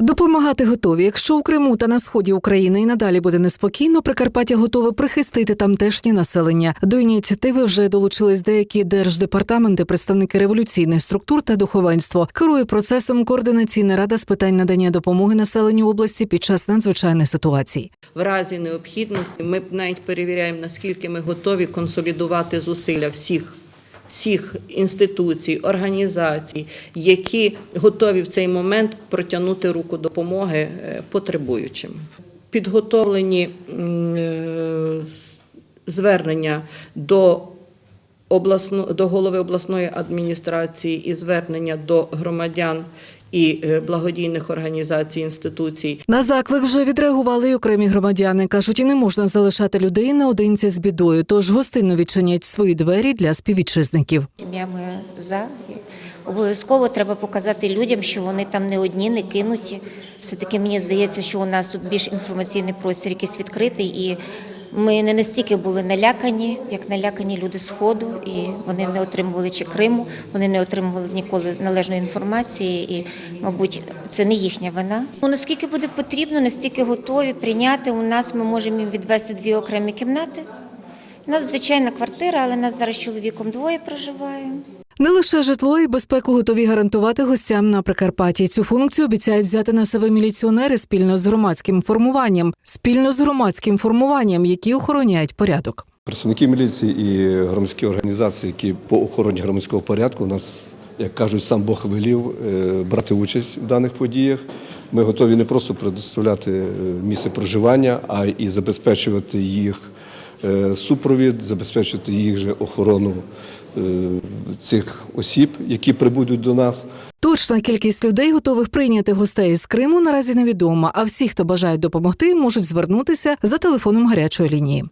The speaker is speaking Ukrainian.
Допомагати готові. Якщо у Криму та на сході України і надалі буде неспокійно, Прикарпаття готове прихистити тамтешнє населення. До ініціативи вже долучились деякі держдепартаменти, представники революційних структур та духовенство. Керує процесом координаційна рада з питань надання допомоги населенню області під час надзвичайних ситуацій. В разі необхідності ми навіть перевіряємо, наскільки ми готові консолідувати зусилля всіх. Всіх інституцій, організацій, які готові в цей момент протягнути руку допомоги е, потребуючим. Підготовлені е, звернення до до голови обласної адміністрації і звернення до громадян і е, благодійних організацій інституцій На заклик вже відреагували й окремі громадяни. кажуть, і не можна залишати людей наодинці з бідою, тож гостинно відчинять свої двері для співвітчизників. Сім'я ми за. Обов'язково треба показати людям, що вони там не одні, не кинуті. Все-таки мені здається, що у нас тут більш інформаційний простір якийсь відкритий, і ми не настільки були налякані, як налякані люди Сходу, і вони не отримували чи Криму, вони не отримували ніколи належної інформації, і, мабуть, це не їхня вина. Ну, наскільки буде потрібно, настільки готові прийняти. У нас ми можемо їм відвести дві окремі кімнати. У нас звичайна квартира, але нас зараз чоловіком двоє проживає. Не лише житло і безпеку готові гарантувати гостям на Прикарпатті. Цю функцію обіцяють взяти на себе міліціонери спільно з громадським формуванням, спільно з громадським формуванням, які охороняють порядок. Працівники міліції і громадські організації, які по охороні громадського порядку, у нас, як кажуть, сам Бог велів е, брати участь в даних подіях. Ми готові не просто предоставляти е, місце проживання, а і забезпечувати їх супровід, забезпечити їх же охорону е, цих осіб, які прибудуть до нас. Точна кількість людей, готових прийняти гостей з Криму, наразі невідома. А всі, хто бажають допомогти, можуть звернутися за телефоном гарячої лінії.